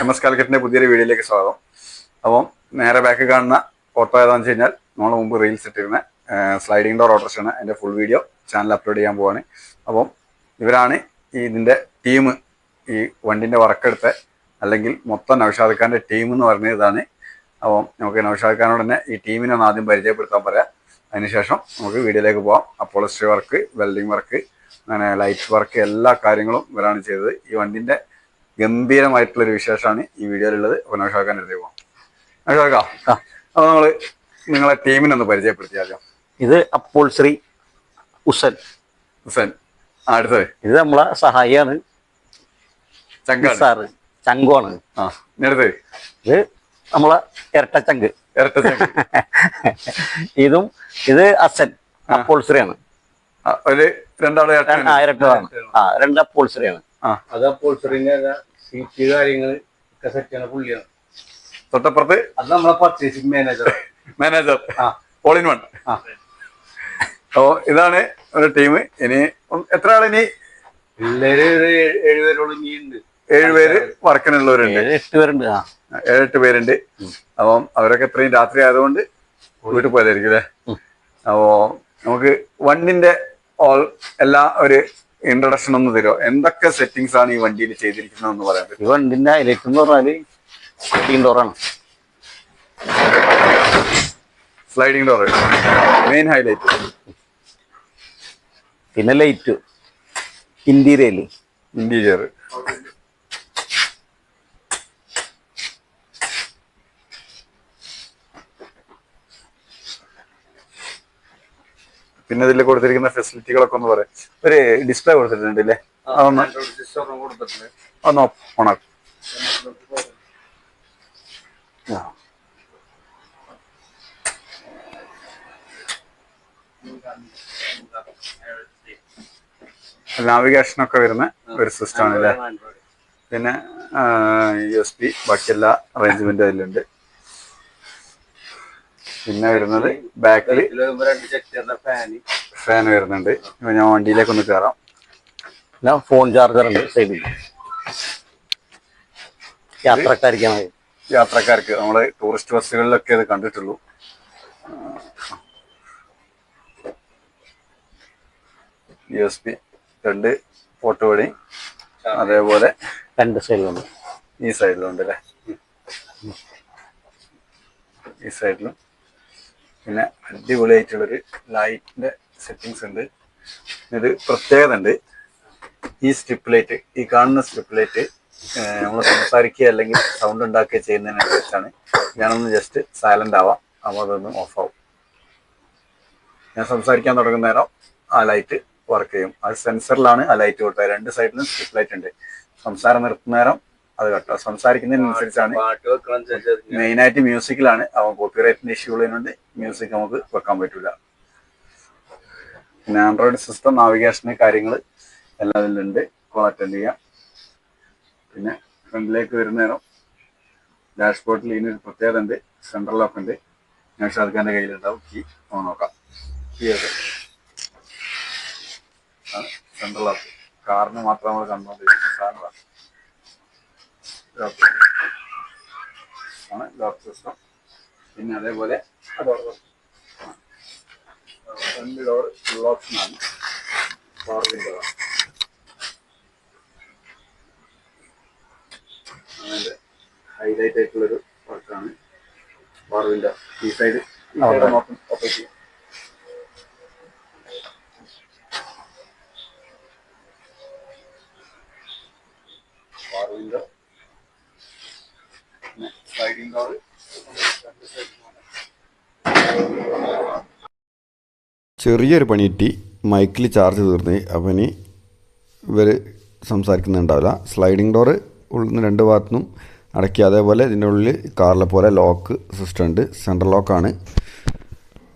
M S കാലിക്കറ്റിന്റെ പുതിയൊരു വീഡിയോയിലേക്ക് സ്വാഗതം. അപ്പം നേരെ ബാക്ക് കാണുന്ന ഫോട്ടോ ഏതാണെന്ന് വെച്ച് കഴിഞ്ഞാൽ നമ്മൾ മുമ്പ് റീൽസ് ഇട്ടിരുന്ന സ്ലൈഡിംഗ് ഡോർ ഓട്ടർഷാണ് അതിന്റെ ഫുൾ വീഡിയോ ചാനൽ അപ്ലോഡ് ചെയ്യാൻ പോവാണ്. അപ്പം ഇവരാണ് ഈ ഇതിന്റെ ടീം ഈ വണ്ടിന്റെ വർക്കെടുത്ത് അല്ലെങ്കിൽ മൊത്തം നൗഷാദ് ഖാന്റെ ടീം എന്ന് പറഞ്ഞ ഇതാണ്. അപ്പം നമുക്ക് നൗഷാദ് ഖാനോട് തന്നെ ഈ ടീമിനെ ഒന്ന് ആദ്യം പരിചയപ്പെടുത്താൻ പറയാം. അതിനുശേഷം നമുക്ക് വീഡിയോയിലേക്ക് പോവാം. അപ്പോളസ്ട്രി വർക്ക് വെൽഡിംഗ് വർക്ക് അങ്ങനെ ലൈറ്റ് വർക്ക് എല്ലാ കാര്യങ്ങളും ഇവരാണ് ചെയ്തത്. ഈ വണ്ടിന്റെ ഗംഭീരമായിട്ടുള്ളൊരു വിശേഷമാണ് ഈ വീഡിയോയിലുള്ളത്. അപ്പോൾ നൗഷാദ് എടുത്ത് പോവാം. നൗഷാദ് അപ്പൊ അപ്പോൾ നമ്മൾ നിങ്ങളെ ടീമിനെ ഒന്ന് പരിചയപ്പെടുത്തിയാലോ? ഇത് അപ്പോൾ ശ്രീ ഉസൻ. ഉസൻ. അടുത്തത്. ഇത് നമ്മളെ സഹായിയാണ്. സാറ് ചങ്കുവാണ്. അടുത്തത്. ഇത് നമ്മളെ ഇരട്ട ചങ്ക് ഇരട്ട ഇതും ഇത് അസൻ അപ്പോൾ ശ്രീയാണ്. ഒരു രണ്ടാളെ ആ ഇരട്ടതാണ്. ആ രണ്ട് അപ്പോൾ ശ്രീയാണ്. അത് അപ്പോൾ ചെറിയ സീറ്റ് കാര്യങ്ങൾ ഒക്കെ സെറ്റ് ചെയ്യണ പുള്ളിയാണ്. തൊട്ടപ്പുറത്ത്? അത് നമ്മളെ purchasing manager manager. All in one അപ്പോൾ ഇതാണ് ഒരു ടീം ഇനി എത്ര ആൾ ഇനി? ഏഴുപേരോളം ഇനിയുണ്ട് ഉണ്ട് ഏഴുപേര് വർക്കിനുള്ളവരുണ്ട്. എട്ട് പേരുണ്ട് ആ. ഏഴെട്ട് പേരുണ്ട്. അപ്പം അവരൊക്കെ ഇത്രയും രാത്രി ആയതുകൊണ്ട് വീട്ടിൽ പോയതായിരിക്കും അല്ലേ? അപ്പോ നമുക്ക് വണ്ണിന്റെ ഓൾ എല്ലാ ഒരു ഇൻട്രഡക്ഷൻ ഒന്ന് തരുമോ എന്തൊക്കെ സെറ്റിങ്സ് ആണ് ഈ വണ്ടിയിൽ ചെയ്തിരിക്കുന്നത് എന്ന് പറയാൻ പറ്റും ഈ വണ്ടിന്റെ ഹൈലൈറ്റ് എന്ന് പറഞ്ഞാൽ സ്ലൈഡിംഗ് ഡോറാണ് സ്ലൈഡിംഗ് ഡോർ മെയിൻ ഹൈലൈറ്റ് പിന്നെ ലൈറ്റ് ഇന്റീരിയൽ ഇന്റീരിയർ പിന്നെ ഇതിൽ കൊടുത്തിരിക്കുന്ന ഫെസിലിറ്റികളൊക്കെ ഒന്ന് പറയാം. ഒരു ഡിസ്പ്ലേ കൊടുത്തിട്ടുണ്ട് അല്ലേ അതൊന്ന് ഒന്ന് ഓണാക്കും നാവിഗേഷൻ ഒക്കെ വരുന്ന ഒരു സിസ്റ്റം ആണ് അല്ലേ പിന്നെ യു എസ് പി ബാക്കി എല്ലാ അറേഞ്ച്മെന്റും അതിലുണ്ട്. പിന്നെ വരുന്നത് ബാക്കിൽ ഫാൻ വരുന്നുണ്ട്. ഇപ്പൊ ഞാൻ വണ്ടിയിലേക്ക് ഒന്ന് കയറാം പിന്നെ ഫോൺ ചാർജർ ഉണ്ട് സൈഡിൽ യാത്രക്കാരിക്കാണ് യാത്രക്കാർക്ക് നമ്മൾ ടൂറിസ്റ്റ് ബസ്സുകളിലൊക്കെ അത് കണ്ടിട്ടുള്ളൂ. യു എസ് പി രണ്ട് ഫോട്ടോ വഴി. അതേപോലെ രണ്ട് സൈഡിലുണ്ട് ഈ സൈഡിലുണ്ട് അല്ലേ? ഈ സൈഡിലും പിന്നെ അടിപൊളിയായിട്ടുള്ളൊരു ലൈറ്റിന്റെ സെറ്റിങ്സ് ഉണ്ട്. ഇത് പ്രത്യേകത ഉണ്ട്. ഈ സ്ട്രിപ്പ് ലൈറ്റ് ഈ കാണുന്ന സ്ട്രിപ്പ് ലൈറ്റ് നമ്മൾ സംസാരിക്കുക അല്ലെങ്കിൽ സൗണ്ട് ഉണ്ടാക്കുക ചെയ്യുന്നതിനനുസരിച്ചാണ് ഞാനൊന്ന് ജസ്റ്റ് സൈലന്റ് ആവാം. അപ്പോൾ അതൊന്ന് ഓഫ് ആവും. ഞാൻ സംസാരിക്കാൻ തുടങ്ങുന്ന നേരം ആ ലൈറ്റ് വർക്ക് ചെയ്യും. അത് സെൻസറിലാണ് ആ ലൈറ്റ് കൊടുത്തത് രണ്ട് സൈഡിലും സ്ട്രിപ്പ് ലൈറ്റ് ഉണ്ട്. സംസാരം നിർത്തുന്ന നേരം അത് കേട്ടോ. സംസാരിക്കുന്നതിനനുസരിച്ചാണ് മെയിനായിട്ട് മ്യൂസിക്കിലാണ്. അവൻ കോപ്പിറൈറ്റിന്റെ ഇഷ്യൂ ഉള്ളതിനുണ്ട് മ്യൂസിക് നമുക്ക് വെക്കാൻ പറ്റൂല. പിന്നെ ആൻഡ്രോയിഡ് സിസ്റ്റം നാവിഗേഷൻ കാര്യങ്ങൾ എല്ലാം ഇതിലുണ്ട്. കോൾ അറ്റൻഡ് ചെയ്യാം. പിന്നെ ഫ്രണ്ടിലേക്ക് വരുന്ന നേരം ഡാഷ്ബോർഡിൽ ഇതിനൊരു പ്രത്യേകത ഉണ്ട്. സെൻട്രൽ ലോക്ക് ഉണ്ട്. ഞാൻ ഖാന്റെ കയ്യിലുണ്ടാവും. കീ ഓൺ നോക്കാം. കീ സെൻട്രൽ ലോക്ക് കാറിന് മാത്രം നമ്മൾ കണ്ടുകൊണ്ടിരിക്കുന്ന സാധനമാണ് ആണ് സിസ്റ്റം പിന്നെ അതേപോലെ ഫ്രണ്ട് ഡോർ ഫുൾ ഓപ്ഷനാണ് പവർ വിൻഡോ അതിന്റെ ഹൈലൈറ്റ് ആയിട്ടുള്ളൊരു വർക്കാണ് പവർ വിൻഡോ ഈ സൈഡ് ഓപ്പൺ ഓപ്പൺ ചെയ്യും പവർ വിൻഡോ പിന്നെ സ്ലൈഡിംഗ് ഡോർ ചെറിയൊരു പണി കിട്ടി മൈക്കിൽ ചാർജ് തീർന്ന് അപ്പം ഇനി ഇവർ സംസാരിക്കുന്നുണ്ടാവില്ല. സ്ലൈഡിംഗ് ഡോറ് ഉള്ളിൽ നിന്ന് രണ്ട് ഭാഗത്തുനിന്നും അടക്കി അതേപോലെ ഇതിന്റെ ഉള്ളിൽ കാറിലെ പോലെ ലോക്ക് സിസ്റ്റം ഉണ്ട്. സെൻട്രൽ ലോക്കാണ്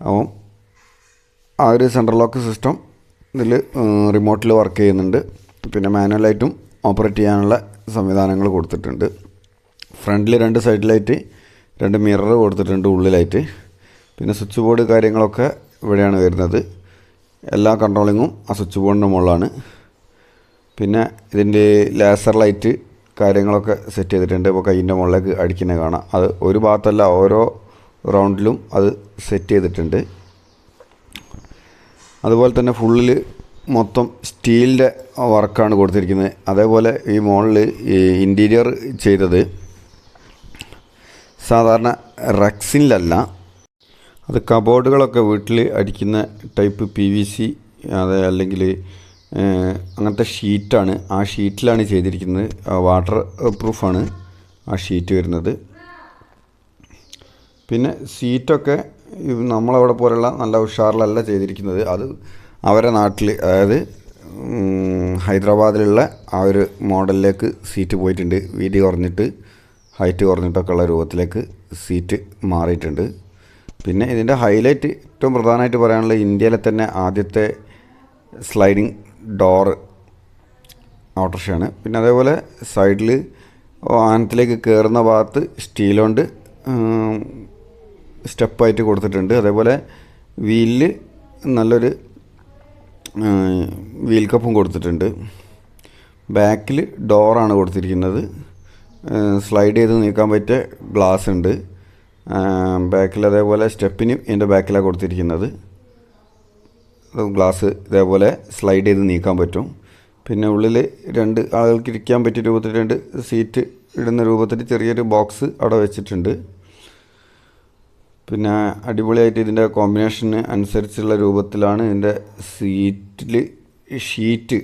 അപ്പം ആ ഒരു സെൻട്രൽ ലോക്ക് സിസ്റ്റം ഇതിൽ റിമോട്ടിൽ വർക്ക് ചെയ്യുന്നുണ്ട്. പിന്നെ മാനുവലായിട്ടും ഓപ്പറേറ്റ് ചെയ്യാനുള്ള സംവിധാനങ്ങൾ കൊടുത്തിട്ടുണ്ട്. ഫ്രണ്ടിൽ രണ്ട് സൈഡിലായിട്ട് രണ്ട് മിറർ കൊടുത്തിട്ടുണ്ട് ഉള്ളിലായിട്ട്. പിന്നെ സ്വിച്ച് ബോർഡ് കാര്യങ്ങളൊക്കെ ഇവിടെയാണ് വരുന്നത്. എല്ലാ കൺട്രോളിങ്ങും ആ സ്വിച്ച് ബോർഡിന്റെ മുകളിലാണ്. പിന്നെ ഇതിന്റെ ലേസർ ലൈറ്റ് കാര്യങ്ങളൊക്കെ സെറ്റ് ചെയ്തിട്ടുണ്ട്. ഇപ്പോൾ കയ്യിന്റെ മുകളിലേക്ക് അടിക്കുന്നത് കാണാം. അത് ഒരു ഭാഗത്തല്ല ഓരോ റൗണ്ടിലും അത് സെറ്റ് ചെയ്തിട്ടുണ്ട്. അതുപോലെ തന്നെ ഫുള്ളിൽ മൊത്തം സ്റ്റീലിന്റെ വർക്കാണ് കൊടുത്തിരിക്കുന്നത്. അതേപോലെ ഈ മോളിൽ ഇന്റീരിയർ ചെയ്തത് സാധാരണ റക്സിനിലല്ല അത് കബോർഡുകളൊക്കെ വീട്ടിൽ അടിക്കുന്ന ടൈപ്പ് പി വി സി അത് അല്ലെങ്കിൽ അങ്ങനത്തെ ഷീറ്റാണ്. ആ ഷീറ്റിലാണ് ചെയ്തിരിക്കുന്നത്. വാട്ടർ പ്രൂഫാണ് ആ ഷീറ്റ് വരുന്നത്. പിന്നെ സീറ്റൊക്കെ നമ്മളവിടെ പോലുള്ള നല്ല ഉഷാറിലല്ല ചെയ്തിരിക്കുന്നത്. അത് അവരെ നാട്ടിൽ അതായത് ഹൈദരാബാദിലുള്ള ആ ഒരു മോഡലിലേക്ക് സീറ്റ് പോയിട്ടുണ്ട്. വീതി കുറഞ്ഞിട്ട് ഹൈറ്റ് കുറഞ്ഞിട്ടൊക്കെ ഉള്ള രൂപത്തിലേക്ക് സീറ്റ് മാറിയിട്ടുണ്ട്. പിന്നെ ഇതിന്റെ ഹൈലൈറ്റ് ഏറ്റവും പ്രധാനമായിട്ട് പറയാനുള്ളത് ഇന്ത്യയിലെ തന്നെ ആദ്യത്തെ സ്ലൈഡിങ് ഡോർ ഓട്ടോറിക്ഷയാണ്. പിന്നെ അതേപോലെ സൈഡിൽ വാഹനത്തിലേക്ക് കയറുന്ന ഭാഗത്ത് സ്റ്റീൽ കൊണ്ട് സ്റ്റെപ്പായിട്ട് കൊടുത്തിട്ടുണ്ട്. അതേപോലെ വീലിൽ നല്ലൊരു വീൽ കപ്പും കൊടുത്തിട്ടുണ്ട്. ബാക്കിൽ ഡോറാണ് കൊടുത്തിരിക്കുന്നത്. സ്ലൈഡ് ചെയ്ത് നീക്കാൻ പറ്റിയ ഗ്ലാസ് ഉണ്ട്. ബാക്കിൽ അതേപോലെ സ്റ്റെപ്പിനും ഇതിന്റെ ബാക്കിലാണ് കൊടുത്തിരിക്കുന്നത്. ഗ്ലാസ് ഇതേപോലെ സ്ലൈഡ് ചെയ്ത് നീക്കാൻ പറ്റും. പിന്നെ ഉള്ളിൽ രണ്ട് ആളുകൾക്ക് ഇരിക്കാൻ പറ്റിയ രൂപത്തിൽ രണ്ട് സീറ്റ് ഇടുന്ന രൂപത്തിൽ ചെറിയൊരു ബോക്സ് അവിടെ വെച്ചിട്ടുണ്ട്. പിന്നെ അടിപൊളിയായിട്ട് ഇതിന്റെ കോമ്പിനേഷന് അനുസരിച്ചുള്ള രൂപത്തിലാണ് ഇതിന്റെ സീറ്റിൽ ഷീറ്റ്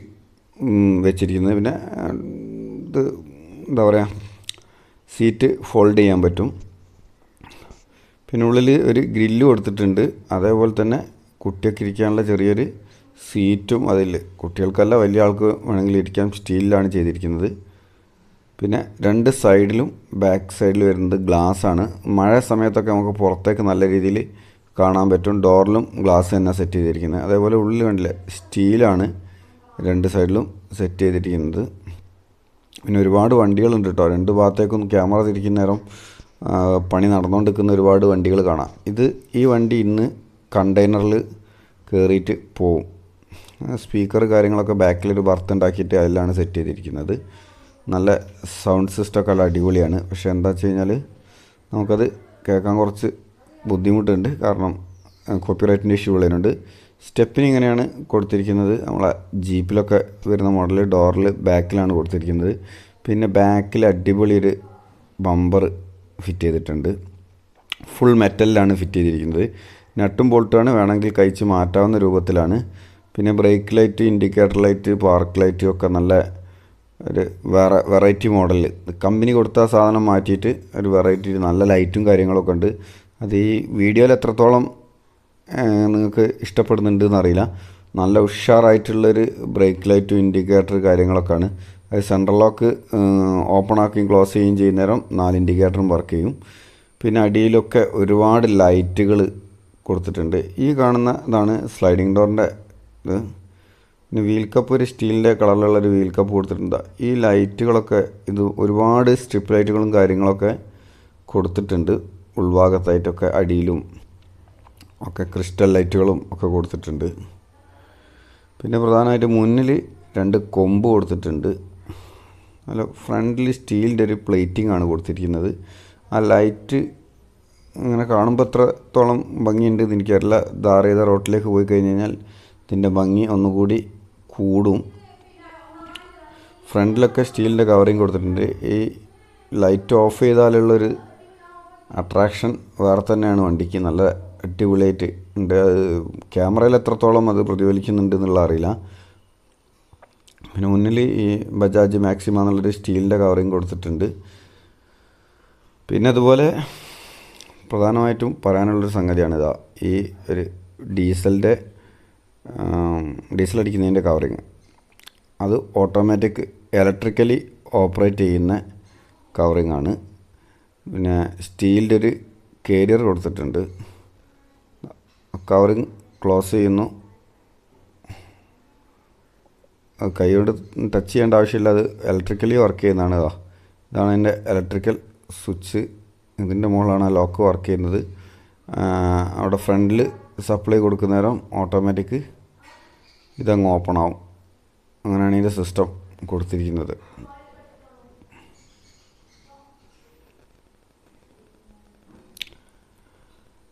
വെച്ചിരിക്കുന്നത്. പിന്നെ ഇത് എന്താ പറയുക സീറ്റ് ഫോൾഡ് ചെയ്യാൻ പറ്റും. പിന്നെ ഉള്ളിൽ ഒരു ഗ്രില്ല് കൊടുത്തിട്ടുണ്ട്. അതേപോലെ തന്നെ കുട്ടിയൊക്കെ ഇരിക്കാനുള്ള ചെറിയൊരു സീറ്റും അതിൽ കുട്ടികൾക്കല്ല വലിയ ആൾക്ക് വേണമെങ്കിൽ ഇരിക്കാം. സ്റ്റീലിലാണ് ചെയ്തിരിക്കുന്നത്. പിന്നെ രണ്ട് സൈഡിലും ബാക്ക് സൈഡിൽ വരുന്നത് ഗ്ലാസ് ആണ്. മഴ സമയത്തൊക്കെ നമുക്ക് പുറത്തേക്ക് നല്ല രീതിയിൽ കാണാൻ പറ്റും. ഡോറിലും ഗ്ലാസ് തന്നെ സെറ്റ് ചെയ്തിരിക്കുന്നത്. അതേപോലെ ഉള്ളിൽ കണ്ടില്ല സ്റ്റീലാണ് രണ്ട് സൈഡിലും സെറ്റ് ചെയ്തിരിക്കുന്നത്. പിന്നെ ഒരുപാട് വണ്ടികളുണ്ട് കേട്ടോ. രണ്ട് ഭാഗത്തേക്കും ക്യാമറ തിരിക്കുന്ന നേരം പണി നടന്നുകൊണ്ടിരിക്കുന്ന ഒരുപാട് വണ്ടികൾ കാണാം. ഇത് ഈ വണ്ടി ഇന്ന് കണ്ടെയ്നറിൽ കയറിയിട്ട് പോവും. സ്പീക്കർ കാര്യങ്ങളൊക്കെ ബാക്കിലൊരു ബർത്ത് ഉണ്ടാക്കിയിട്ട് അതിലാണ് സെറ്റ് ചെയ്തിരിക്കുന്നത്. നല്ല സൗണ്ട് സിസ്റ്റമൊക്കെ നല്ല അടിപൊളിയാണ്. പക്ഷേ എന്താ വെച്ച് കഴിഞ്ഞാൽ നമുക്കത് കേൾക്കാൻ കുറച്ച് ബുദ്ധിമുട്ടുണ്ട്. കാരണം കോപ്പിറൈറ്റിന്റെ ഇഷ്യൂ ഉള്ളതിനുണ്ട്. സ്റ്റെപ്പിന് ഇങ്ങനെയാണ് കൊടുത്തിരിക്കുന്നത്. നമ്മളെ ജീപ്പിലൊക്കെ വരുന്ന മോഡൽ ഡോറിൽ ബാക്കിലാണ് കൊടുത്തിരിക്കുന്നത്. പിന്നെ ബാക്കിൽ അടിപൊളി ഒരു ബമ്പർ ഫിറ്റ് ചെയ്തിട്ടുണ്ട്. ഫുൾ മെറ്റലിലാണ് ഫിറ്റ് ചെയ്തിരിക്കുന്നത്. നട്ടും ബോൾട്ടുമാണ് വേണമെങ്കിൽ കഴിച്ച് മാറ്റാവുന്ന രൂപത്തിലാണ്. പിന്നെ brake light indicator light park light ഒക്കെ നല്ല ഒരു വേറെ വെറൈറ്റി മോഡൽ കമ്പനി കൊടുത്ത സാധനം മാറ്റിയിട്ട് ഒരു വെറൈറ്റി നല്ല ലൈറ്റും കാര്യങ്ങളൊക്കെ ഉണ്ട്. അത് ഈ വീഡിയോയിൽ എത്രത്തോളം നിങ്ങൾക്ക് ഇഷ്ടപ്പെടുന്നുണ്ട് എന്നറിയില്ല. നല്ല ഉഷാറായിട്ടുള്ളൊരു ബ്രേക്ക് ലൈറ്റും ഇൻഡിക്കേറ്റർ കാര്യങ്ങളൊക്കെയാണ്. അത് സെൻട്രൽ ലോക്ക് ഓപ്പൺ ആക്കുകയും ക്ലോസ് ചെയ്യുകയും ചെയ്യുന്ന നേരം നാല് ഇൻഡിക്കേറ്ററും വർക്ക് ചെയ്യും. പിന്നെ അടിയിലൊക്കെ ഒരുപാട് ലൈറ്റുകൾ കൊടുത്തിട്ടുണ്ട്. ഈ കാണുന്ന ഇതാണ് സ്ലൈഡിങ് ഡോറിന്റെ ഇത്. പിന്നെ വീൽ കപ്പ് ഒരു സ്റ്റീലിന്റെ കളറിലുള്ള ഒരു വീൽ കപ്പ് കൊടുത്തിട്ടുണ്ട്. ഈ ലൈറ്റുകളൊക്കെ ഇത് ഒരുപാട് സ്ട്രിപ്പ് ലൈറ്റുകളും കാര്യങ്ങളൊക്കെ കൊടുത്തിട്ടുണ്ട്. ഉൾഭാഗത്തായിട്ടൊക്കെ അടിയിലും ഒക്കെ ക്രിസ്റ്റൽ ലൈറ്റുകളും ഒക്കെ കൊടുത്തിട്ടുണ്ട്. പിന്നെ പ്രധാനമായിട്ട് മുന്നിൽ രണ്ട് കൊമ്പ് കൊടുത്തിട്ടുണ്ട്. നല്ല ഫ്രണ്ടിൽ സ്റ്റീലിന്റെ ഒരു പ്ലേറ്റിംഗ് ആണ് കൊടുത്തിരിക്കുന്നത്. ആ ലൈറ്റ് ഇങ്ങനെ കാണുമ്പോൾ എത്രത്തോളം ഭംഗിയുണ്ട് എന്ന് എനിക്കറിയില്ല. ധാരേത റോട്ടിലേക്ക് പോയി കഴിഞ്ഞ് കഴിഞ്ഞാൽ ഇതിന്റെ ഭംഗി ഒന്നുകൂടി കൂടും. ഫ്രണ്ടിലൊക്കെ സ്റ്റീലിന്റെ കവറിങ് കൊടുത്തിട്ടുണ്ട്. ഈ ലൈറ്റ് ഓഫ് ചെയ്താലുള്ളൊരു അട്രാക്ഷൻ വേറെ തന്നെയാണ് വണ്ടിക്ക്. നല്ല അടിപൊളിയായിട്ട് ഉണ്ട്. ക്യാമറയിൽ എത്രത്തോളം അത് പ്രതിഫലിക്കുന്നുണ്ട് എന്നുള്ള അറിയില്ല. പിന്നെ മുന്നിൽ ഈ ബജാജ് മാക്സിമ എന്നുള്ളൊരു സ്റ്റീലിന്റെ കവറിങ് കൊടുത്തിട്ടുണ്ട്. പിന്നെ അതുപോലെ പ്രധാനമായിട്ടും പറയാനുള്ളൊരു സംഗതിയാണ് ഇതാ ഈ ഒരു ഡീസലിന്റെ ഡീസൽ അടിക്കുന്നതിന്റെ കവറിങ്. അത് ഓട്ടോമാറ്റിക് ഇലക്ട്രിക്കലി ഓപ്പറേറ്റ് ചെയ്യുന്ന കവറിങ് ആണ് പിന്നെ സ്റ്റീലിന്റെ ഒരു കേരിയർ കൊടുത്തിട്ടുണ്ട്. കവറിങ് ക്ലോസ് ചെയ്യുന്നു. കൈകൊണ്ട് ടച്ച് ചെയ്യേണ്ട ആവശ്യമില്ല. അത് ഇലക്ട്രിക്കലി വർക്ക് ചെയ്യുന്നതാണ് ഇതാ ഇതാണ് എന്റെ ഇലക്ട്രിക്കൽ സ്വിച്ച് ഇതിന്റെ മുകളിലാണ് ആ ലോക്ക് വർക്ക് ചെയ്യുന്നത് അവിടെ ഫ്രണ്ടിൽ സപ്ലൈ കൊടുക്കുന്ന നേരം ഓട്ടോമാറ്റിക് ഇതങ്ങ് ഓപ്പൺ ആവും. അങ്ങനെയാണ് ഇതിന്റെ സിസ്റ്റം കൊടുത്തിരിക്കുന്നത്.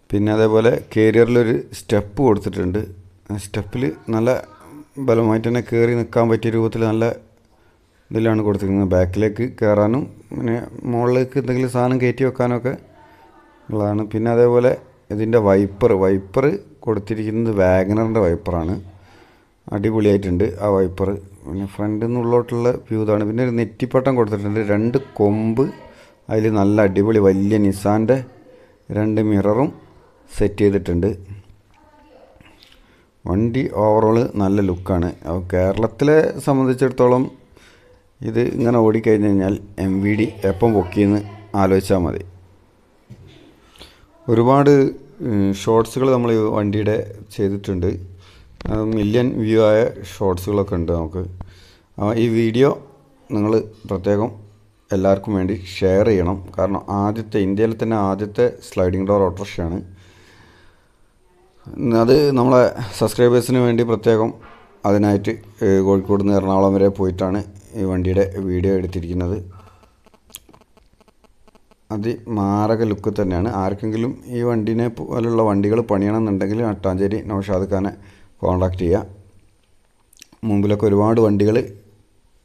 പിന്നെ അതേപോലെ കേരിയറിലൊരു സ്റ്റെപ്പ് കൊടുത്തിട്ടുണ്ട്. സ്റ്റെപ്പിൽ നല്ല ബലമായിട്ട് തന്നെ കയറി നിൽക്കാൻ പറ്റിയ രൂപത്തിൽ നല്ല ഇതിലാണ് കൊടുത്തിരിക്കുന്നത്. ബാക്കിലേക്ക് കയറാനും പിന്നെ മുകളിലേക്ക് എന്തെങ്കിലും സാധനം കയറ്റി വെക്കാനൊക്കെ ഉള്ളതാണ്. പിന്നെ അതേപോലെ ഇതിന്റെ വൈപ്പർ വൈപ്പർ കൊടുത്തിരിക്കുന്നത് വാഗനറിന്റെ വൈപ്പറാണ്. അടിപൊളിയായിട്ടുണ്ട് ആ വൈപ്പർ. പിന്നെ ഫ്രണ്ടിൽ നിന്നുള്ളോട്ടുള്ള വ്യൂ ഇതാണ്. പിന്നെ ഒരു നെറ്റിപ്പട്ടം കൊടുത്തിട്ടുണ്ട്. രണ്ട് കൊമ്പ് അതിൽ നല്ല അടിപൊളി വലിയ നിസാന്റെ രണ്ട് മിററും സെറ്റ് ചെയ്തിട്ടുണ്ട്. വണ്ടി ഓവറോൾ നല്ല ലുക്കാണ് അപ്പോൾ കേരളത്തിലെ സംബന്ധിച്ചിടത്തോളം ഇത് ഇങ്ങനെ ഓടിക്കഴിഞ്ഞ് കഴിഞ്ഞാൽ എം വി ഡി എപ്പം പൊക്കിയെന്ന് ആലോചിച്ചാൽ മതി. ഒരുപാട് ഷോർട്സുകൾ നമ്മൾ ഈ വണ്ടിയുടെ ചെയ്തിട്ടുണ്ട്. മില്യൺ വ്യൂ ആയ ഷോർട്സുകളൊക്കെ ഉണ്ട് നമുക്ക്. ഈ വീഡിയോ നിങ്ങൾ പ്രത്യേകം എല്ലാവർക്കും വേണ്ടി ഷെയർ ചെയ്യണം. കാരണം ആദ്യത്തെ ഇന്ത്യയിലെ തന്നെ ആദ്യത്തെ സ്ലൈഡിംഗ് ഡോർ ഓട്ടോറിക്ഷയാണ്. അത് നമ്മളെ സബ്സ്ക്രൈബേഴ്സിന് വേണ്ടി പ്രത്യേകം അതിനായിട്ട് കോഴിക്കോട് നിന്ന് എറണാകുളം വരെ പോയിട്ടാണ് ഈ വണ്ടിയുടെ വീഡിയോ എടുത്തിരിക്കുന്നത്. അതിമാരക ലുക്ക് തന്നെയാണ്. ആർക്കെങ്കിലും ഈ വണ്ടിനെ പോലുള്ള വണ്ടികൾ പണിയണമെന്നുണ്ടെങ്കിൽ അട്ടാഞ്ചേരി നൗഷാദ് ഖാനെ കോൺടാക്റ്റ് ചെയ്യുക മുമ്പിലൊക്കെ ഒരുപാട് വണ്ടികൾ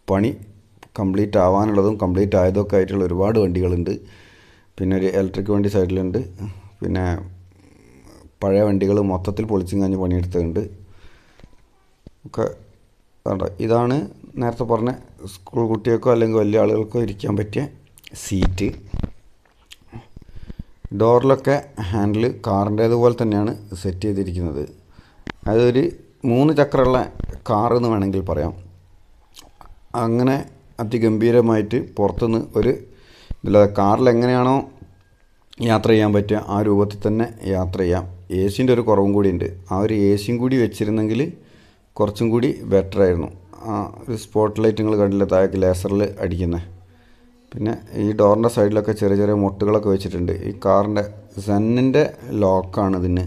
പണി കംപ്ലീറ്റ് ആവാനുള്ളതും കംപ്ലീറ്റ് ആയതൊക്കെ ആയിട്ടുള്ള ഒരുപാട് വണ്ടികളുണ്ട്. പിന്നെ ഒരു ഇലക്ട്രിക് വണ്ടി സൈഡിലുണ്ട് പിന്നെ പഴയ വണ്ടികൾ മൊത്തത്തിൽ പൊളിച്ചും കഴിഞ്ഞ് പണിയെടുത്തുണ്ട് ഒക്കെ ഇതാണ് നേരത്തെ പറഞ്ഞ സ്കൂൾ കുട്ടികൾക്കോ അല്ലെങ്കിൽ വലിയ ആളുകൾക്കോ ഇരിക്കാൻ പറ്റിയ സീറ്റ്. ഡോറിലൊക്കെ ഹാൻഡിൽ കാറിന്റേതുപോലെ തന്നെയാണ് സെറ്റ് ചെയ്തിരിക്കുന്നത്. അതൊരു മൂന്ന് ചക്രമുള്ള കാർ എന്ന് വേണമെങ്കിൽ പറയാം. അങ്ങനെ അതിഗംഭീരമായിട്ട് പുറത്തുനിന്ന് ഒരു ഇതില്ലാതെ കാറിൽ എങ്ങനെയാണോ യാത്ര ചെയ്യാൻ പറ്റുക ആ രൂപത്തിൽ തന്നെ യാത്ര ചെയ്യാം. എ സിന്റെ ഒരു കുറവും കൂടി ഉണ്ട് ആ ഒരു എ സിയും കൂടി വെച്ചിരുന്നെങ്കിൽ കുറച്ചും കൂടി ബെറ്റർ ആയിരുന്നു. ആ ഒരു സ്പോട്ട് ലൈറ്റ് നിങ്ങൾ കണ്ടില്ല താഴേക്ക് ലേസറിൽ അടിക്കുന്നത് പിന്നെ ഈ ഡോറിന്റെ സൈഡിലൊക്കെ ചെറിയ ചെറിയ മുട്ടുകളൊക്കെ വെച്ചിട്ടുണ്ട്. ഈ കാറിന്റെ സെന്നിന്റെ ലോക്കാണ് ഇതിന്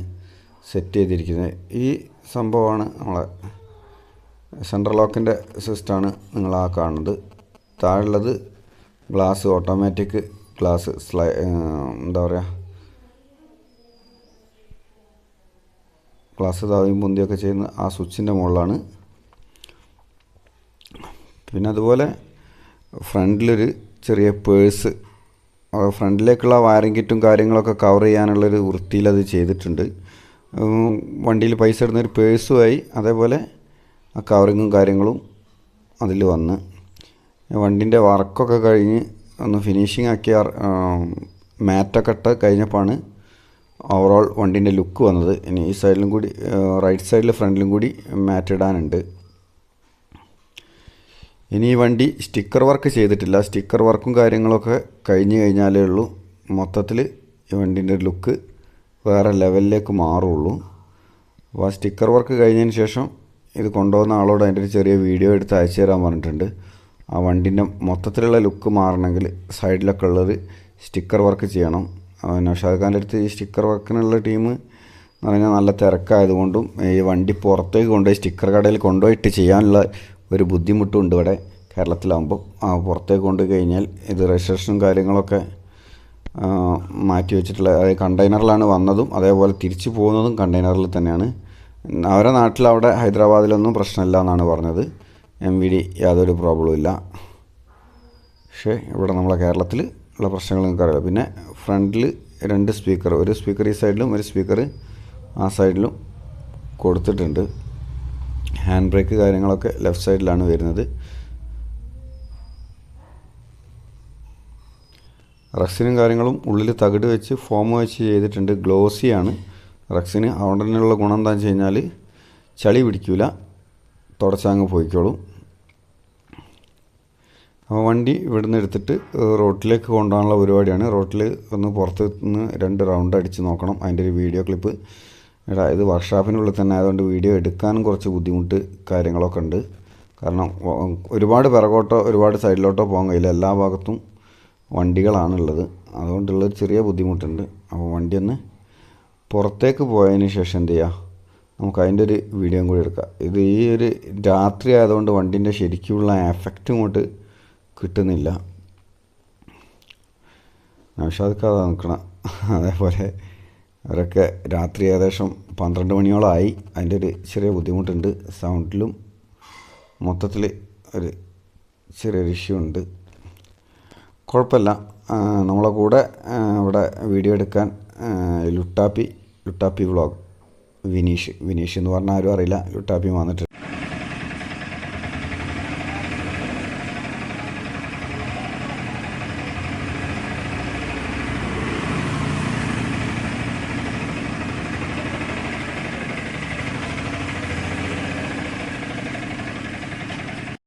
സെറ്റ് ചെയ്തിരിക്കുന്നത്. ഈ സംഭവമാണ് നമ്മളെ സെൻട്രൽ ലോക്കിന്റെ സിസ്റ്റമാണ് നിങ്ങൾ ആ കാണുന്നത്. താഴെയുള്ളത് ഗ്ലാസ് ഓട്ടോമാറ്റിക് ഗ്ലാസ് സ്ലൈ എന്താ പറയുക ഗ്ലാസ് താവിയും പൊന്തിയൊക്കെ ചെയ്യുന്ന ആ സ്വിച്ചിന്റെ മുകളിലാണ്. പിന്നെ അതുപോലെ ഫ്രണ്ടിലൊരു ചെറിയ പേഴ്സ് ഫ്രണ്ടിലേക്കുള്ള വയറിംഗ് കിറ്റും കാര്യങ്ങളൊക്കെ കവർ ചെയ്യാനുള്ളൊരു വൃത്തിയിൽ അത് ചെയ്തിട്ടുണ്ട് വണ്ടിയിൽ പൈസ ഇടുന്നൊരു പേഴ്സുമായി അതേപോലെ ആ കവറിങ്ങും കാര്യങ്ങളും അതിൽ വന്ന്. വണ്ടിന്റെ വർക്കൊക്കെ കഴിഞ്ഞ് ഒന്ന് ഫിനിഷിംഗ് ആക്കിയ മാറ്റൊക്കെ ഇട്ട് കഴിഞ്ഞപ്പോഴാണ് ഓവറോൾ വണ്ടീന്റെ ലുക്ക് വന്നത് ഇനി ഈ സൈഡിലും കൂടി റൈറ്റ് സൈഡിൽ ഫ്രണ്ടിലും കൂടി മാറ്റ് ഇടാനുണ്ട്. ഇനി ഈ വണ്ടി സ്റ്റിക്കർ വർക്ക് ചെയ്തിട്ടില്ല. സ്റ്റിക്കർ വർക്കും കാര്യങ്ങളൊക്കെ കഴിഞ്ഞ് കഴിഞ്ഞാലേ ഉള്ളൂ. മൊത്തത്തിൽ ഈ വണ്ടീന്റെ ലുക്ക് വേറെ ലെവലിലേക്ക് മാറുള്ളൂ. അപ്പോൾ ആ സ്റ്റിക്കർ വർക്ക് കഴിഞ്ഞതിന് ശേഷം ഇത് കൊണ്ടുപോകുന്ന ആളോട് അതിന്റെ ഒരു ചെറിയ വീഡിയോ എടുത്ത് അയച്ചു തരാൻ പറഞ്ഞിട്ടുണ്ട്. ആ വണ്ടീന്റെ മൊത്തത്തിലുള്ള ലുക്ക് മാറണമെങ്കിൽ സൈഡിലൊക്കെ ഉള്ളത് സ്റ്റിക്കർ വർക്ക് ചെയ്യണം. നൗഷാദ് ഖാന്റെ അടുത്ത് ഈ സ്റ്റിക്കർ വർക്കിനുള്ള ടീം എന്ന് പറഞ്ഞാൽ നല്ല തിരക്കായതുകൊണ്ടും ഈ വണ്ടി പുറത്തേക്ക് കൊണ്ടുപോയി സ്റ്റിക്കർ കടയിൽ കൊണ്ടുപോയിട്ട് ചെയ്യാനുള്ള ഒരു ബുദ്ധിമുട്ടുണ്ട് ഇവിടെ കേരളത്തിലാകുമ്പോൾ പുറത്തേക്ക് കൊണ്ടുപോയി കഴിഞ്ഞാൽ ഇത് രജിസ്ട്രേഷനും കാര്യങ്ങളൊക്കെ മാറ്റി വെച്ചിട്ടുള്ള അതായത് കണ്ടെയ്നറിലാണ് വന്നതും അതേപോലെ തിരിച്ചു പോകുന്നതും കണ്ടെയ്നറിൽ തന്നെയാണ്. അവരെ നാട്ടിൽ അവിടെ ഹൈദരാബാദിലൊന്നും പ്രശ്നമില്ല എന്നാണ് പറഞ്ഞത്. എം വി ഡി യാതൊരു പ്രോബ്ലവും ഇല്ല. പക്ഷേ ഇവിടെ നമ്മളെ കേരളത്തിൽ ഉള്ള പ്രശ്നങ്ങൾ നിങ്ങൾക്കറിയാം പിന്നെ ഫ്രണ്ടിൽ രണ്ട് സ്പീക്കർ ഒരു സ്പീക്കർ ഈ സൈഡിലും ഒരു സ്പീക്കർ ആ സൈഡിലും കൊടുത്തിട്ടുണ്ട്. ഹാൻഡ് ബ്രേക്ക് കാര്യങ്ങളൊക്കെ ലെഫ്റ്റ് സൈഡിലാണ് വരുന്നത്. റക്സിനും കാര്യങ്ങളും ഉള്ളിൽ തകിട് വെച്ച് ഫോം വെച്ച് ചെയ്തിട്ടുണ്ട്. ഗ്ലോസിയാണ്. റക്സിന് അതുകൊണ്ട് തന്നെയുള്ള ഗുണം എന്താണെന്ന് വെച്ച് കഴിഞ്ഞാൽ ചളി പിടിക്കില്ല തുടച്ചങ്ങ് പോയിക്കോളും. അപ്പോൾ വണ്ടി ഇവിടുന്ന് എടുത്തിട്ട് റോട്ടിലേക്ക് കൊണ്ടുപോകാനുള്ള പരിപാടിയാണ്. റോട്ടിൽ ഒന്ന് പുറത്ത് നിന്ന് രണ്ട് റൗണ്ട് അടിച്ച് നോക്കണം. അതിന്റെ ഒരു വീഡിയോ ക്ലിപ്പ്. ഇത് വർക്ക്ഷോപ്പിനുള്ളിൽ തന്നെ ആയതുകൊണ്ട് വീഡിയോ എടുക്കാനും കുറച്ച് ബുദ്ധിമുട്ട് കാര്യങ്ങളൊക്കെ ഉണ്ട്. കാരണം ഒരുപാട് പിറകോട്ടോ ഒരുപാട് സൈഡിലോട്ടോ പോകാൻ കഴിയില്ല. എല്ലാ ഭാഗത്തും വണ്ടികളാണുള്ളത്. അതുകൊണ്ടുള്ള ചെറിയ ബുദ്ധിമുട്ടുണ്ട്. അപ്പോൾ വണ്ടി ഒന്ന് പുറത്തേക്ക് പോയതിന് ശേഷം എന്ത് ചെയ്യുക നമുക്ക് അതിന്റെ ഒരു വീഡിയോയും കൂടി എടുക്കാം. ഇത് ഈ ഒരു രാത്രി ആയതുകൊണ്ട് വണ്ടീന്റെ ശരിക്കുള്ള എഫക്റ്റ് ഇങ്ങോട്ട് കിട്ടുന്നില്ല. നൗഷാദ് കഥ നിൽക്കണം. അതേപോലെ അവരൊക്കെ രാത്രി ഏകദേശം പന്ത്രണ്ട് മണിയോളമായി അതിന്റെ ഒരു ചെറിയ ബുദ്ധിമുട്ടുണ്ട്. സൗണ്ടിലും മൊത്തത്തിൽ ഒരു ചെറിയൊരു ഇഷ്യൂ ഉണ്ട്. കുഴപ്പമില്ല. നമ്മളെ കൂടെ ഇവിടെ വീഡിയോ എടുക്കാൻ ലുട്ടാപ്പി ലുട്ടാപ്പി വ്ളോഗ്. വിനീഷ് വിനീഷ് എന്ന് പറഞ്ഞാൽ ആരും അറിയില്ല. ലുട്ടാപ്പി വന്നിട്ടുണ്ട്.